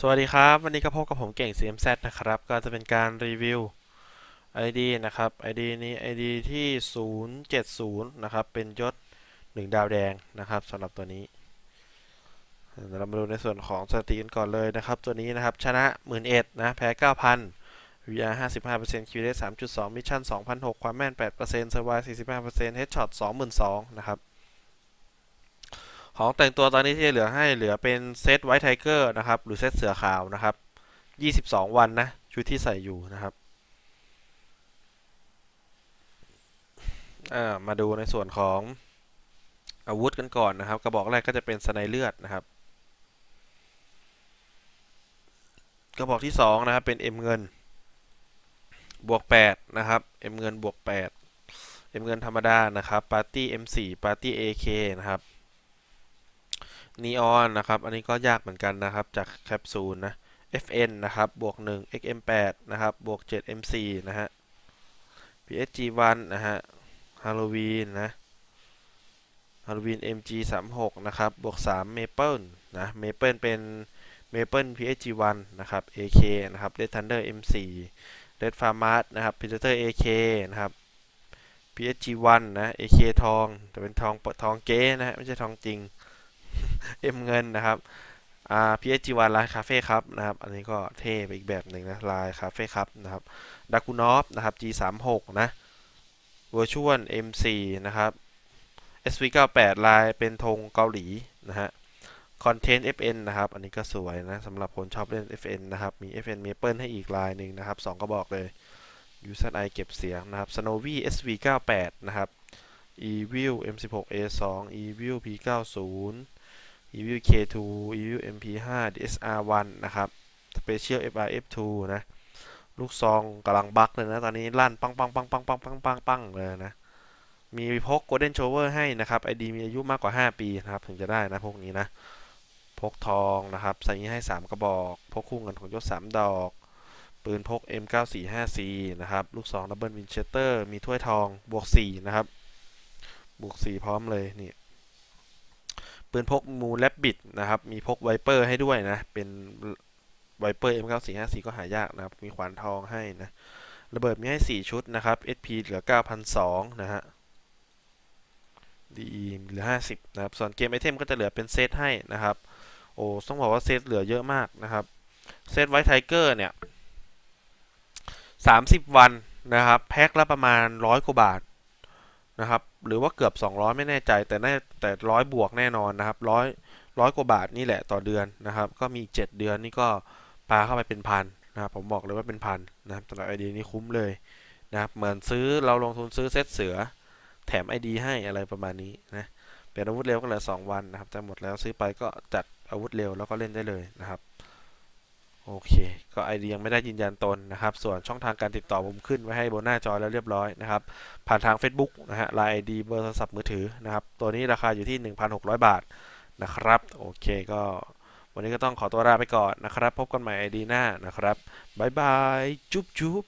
สวัสดีครับ วันนี้ก็พบกับผมเก่ง CMZ นะครับ ก็จะเป็นการรีวิว ID นะครับ ID นี้ ID ที่ 070 นะครับ เป็นยศ 1 ดาวแดงนะครับสำหรับตัวนี้เรามาดูในส่วนของสถิติกันก่อนเลยนะครับ ตัวนี้นะครับ ชนะ11,000นะ แพ้ 9,000 VR 55% Q rate 3.2 Mission 2,006 ความแม่น 8% Survive 45% Headshot 22,000นะครับ ของแต่งตัวตอนนี้ที่เหลือให้เหลือเป็นเซตไวท์ไทเกอร์นะครับ หรือเซตเสือขาวนะครับ 22 วันนะ ชุดที่ใส่อยู่นะครับมาดูในส่วนของอาวุธกันก่อนนะครับ กระบอกแรกก็จะเป็นสไนเลือดนะครับ กระบอกที่ 2 นะครับ เป็น M เงิน บวก 8 นะครับ M เงินบวก8 M เงินธรรมดานะครับปาร์ตี้ M4 ปาร์ตี้ AK นะครับ นีออนนะครับ อันนี้ก็ยากเหมือนกันนะครับ จากแคปซูลนะ FN นะครับบวก1 XM8 นะครับบวก7 MC นะฮะ PSG1 นะฮะฮาโลวีนนะฮาโลวีน MG36 นะครับบวก3 Maple นะ Maple เป็น Maple PSG1 นะครับ AK นะครับ Red Thunder M4 Red Farmers นะครับ Predator AK นะครับ PSG1 นะ AK ทอง แต่เป็นทองทองเก๊นะฮะไม่ใช่ทองจริง เอ็มเงินนะครับอ่า PSG1 ลายคาเฟ่ครับนะครับ อันนี้ก็เท่ไปอีกแบบหนึ่งนะลายคาเฟ่ครับนะครับดากูนอฟนะครับ G36 นะเวอร์ชวล M4 นะครับ SV98 ลายเป็นธงเกาหลีนะฮะคอนเทนต์ FN นะครับ อันนี้ก็สวยนะสำหรับคนชอบเล่น FN นะครับ มี FN Maple ให้อีกลายหนึ่งนะครับ 2กระบอกเลย UZI เก็บเสียงนะครับ Snowy SV98 นะครับ Evil M16A2 Evil P90 Evil K2 Evil MP5 DSR1 นะครับ Special FRF2 นะ ลูกซองกำลังบักเลยนะ ตอนนี้ลั่นปังปังปังปังปังปังปังปังเลยนะ มีพก Golden Shower ให้นะครับ ID มีอายุมากกว่า 5 ปีนะครับ ถึงจะได้นะพวกนี้นะ พกทองนะครับใส่นี้ให้ 3 กระบอก พกคู่เงินของยศ 3 ดอก ปืนพก M945C นะครับ ลูกซองดับเบิลวินเชสเตอร์ มีถ้วยทองบวก 4 นะครับบวก 4 พร้อมเลยนี่ ปืนพกมูแลบบิดนะครับ มีพกไวเปอร์ให้ด้วยนะ เป็นไวเปอร์ M9454 ก็หายากนะครับ มีขวานทองให้นะ ระเบิดมีให้ 4 ชุดนะครับ SP เหลือ9,200นะฮะ DE เหลือ 50 นะครับ ส่วนเกมไอเทมก็จะเหลือเป็นเซตให้นะครับ โอ้ ต้องบอกว่าเซตเหลือเยอะมากนะครับ เซตไวท์ไทเกอร์เนี่ย 30 วันนะครับ แพ็คละประมาณ 100 กว่าบาทนะครับ หรือว่าเกือบ 200 ไม่แน่ใจ แต่แน่แต่ร้อยบวกแน่นอนนะครับร้อยร้อยกว่าบาทนี่แหละต่อเดือนนะครับ ก็มี 7 เดือนนี่ก็ปาเข้าไปเป็นพันนะครับผมบอกเลยว่าเป็นพันนะครับสำหรับไอเดียนี้คุ้มเลยนะครับเหมือนซื้อเราลงทุนซื้อเซตเสือ แถม ID ให้อะไรประมาณนี้นะเป็นอาวุธเร็วก็เหลือ2วันนะครับจะหมดแล้วซื้อไปก็จัดอาวุธเร็วแล้วก็เล่นได้เลยนะครับ โอเค ก็ไอเดียยังไม่ได้ยืนยันตนนะครับ ส่วนช่องทางการติดต่อผมขึ้นไว้ให้บนหน้าจอแล้วเรียบร้อยนะครับ ผ่านทาง Facebook นะฮะ Line ID เบอร์โทรศัพท์มือถือนะครับ ตัวนี้ราคาอยู่ที่ 1,600 บาทนะครับ โอเคก็ วันนี้ก็ต้องขอตัวลาไปก่อนนะครับ พบกันใหม่ไอดีหน้านะครับ บ๊ายบาย จุ๊บจุ๊บ